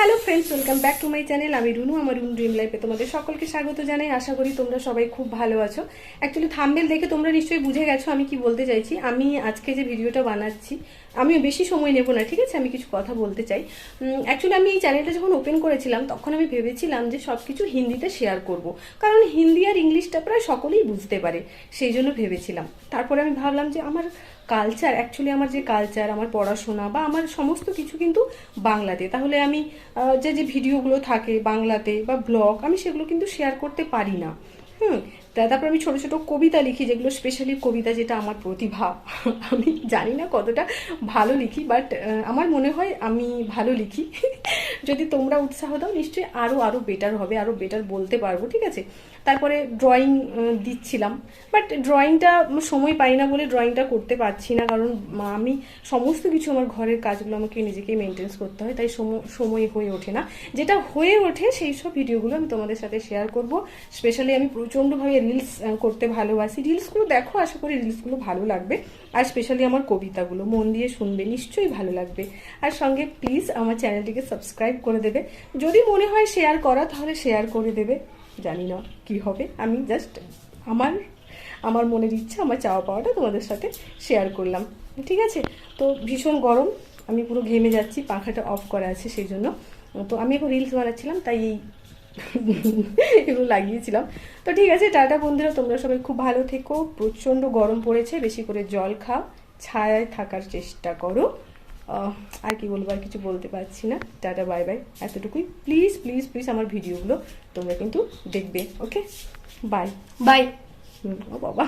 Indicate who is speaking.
Speaker 1: Hello friends welcome back to my channel আমি রুনু, আমার রুন ড্রিম লাইফে তোমাদের সকলকে স্বাগত জানাই। আশা করি তোমরা সবাই খুব ভালো আছো। অ্যাকচুয়ালি থাম্বেল দেখে তোমরা নিশ্চয়ই বুঝে গেছো, আমি কি বলতে চাইছি। আমি আজকে যে ভিডিওটা বানাচ্ছি আমি বেশি সময় নেব না, ঠিক আছে? আমি কিছু কথা বলতে চাই। অ্যাকচুয়ালি আমি এই চ্যানেলটা যখন ওপেন করেছিলাম, তখন আমি ভেবেছিলাম যে সব কিছু হিন্দিতে শেয়ার করব। কারণ হিন্দি আর ইংলিশটা প্রায় সকলেই বুঝতে পারে, সেই জন্য ভেবেছিলাম। তারপরে আমি ভাবলাম যে আমার কালচার অ্যাকচুয়ালি আমার যে কালচার আমার পড়াশোনা বা আমার সমস্ত কিছু কিন্তু বাংলাতে। তাহলে আমি যে যে ভিডিওগুলো থাকে বাংলাতে বা ব্লগ, আমি সেগুলো কিন্তু শেয়ার করতে পারি না। হুম? তারপর আমি ছোট ছোট কবিতা লিখি, যেগুলো স্পেশালি কবিতা যেটা আমার প্রতিভা। আমি জানি না কতটা ভালো লিখি বাট আমার মনে হয় আমি ভালো লিখি। যদি তোমরা উৎসাহ দাও, নিশ্চয়ই আরও আরও বেটার হবে আরও বেটার বলতে পারব, ঠিক আছে? তারপরে ড্রয়িং দিচ্ছিলাম বাট ড্রয়িংটা সময় পাই না বলে ড্রয়িংটা করতে পারছি না, কারণ আমি সমস্ত কিছু আমার ঘরের কাজগুলো আমাকে নিজেকেই মেনটেন্স করতে হয়, তাই সম- সময় হয়ে ওঠে না। যেটা হয়ে ওঠে, সেই সব ভিডিওগুলো আমি তোমাদের সাথে শেয়ার করব। স্পেশালি আমি প্রচণ্ডভাবে রিলস করতে ভালোবাসি। রিলসগুলো দেখো, আশা করি রিলসগুলো ভালো লাগবে। আর স্পেশালি আমার কবিতাগুলো, মন দিয়ে শুনবে, নিশ্চয়ই ভালো লাগবে। আর সঙ্গে প্লিজ আমার চ্যানেলটিকে সাবস্ক্রাইব করে দেবে। যদি মনে হয় শেয়ার করা, তাহলে শেয়ার করে দেবে। জানি না কি হবে। আমি জাস্ট আমার আমার মনের ইচ্ছা, আমার চাওয়া পাওয়াটা তোমাদের সাথে শেয়ার করলাম। ঠিক আছে? তো ভীষণ গরম। আমি পুরো ঘেমে যাচ্ছি, পাখাটা অফ করা আছে, সেই জন্য। তো আমি এখন রিলস বানাচ্ছিলাম, তাই এই এগুলো লাগিয়েছিলাম। তো ঠিক আছে টাটা বন্ধুরা তোমরা সবাই খুব ভালো থেকো। প্রচণ্ড গরম পড়েছে বেশি করে জল খাও ছায়ায় থাকার চেষ্টা করো। আর কি বলব আর কিছু বলতে পারছি না। Tata bye bye. এতটুকুই। প্লিজ প্লিজ প্লিজ আমার ভিডিওগুলো তোমরা কিন্তু দেখবে ওকে? বাই।
Speaker 2: বাই।
Speaker 1: ও বাবা।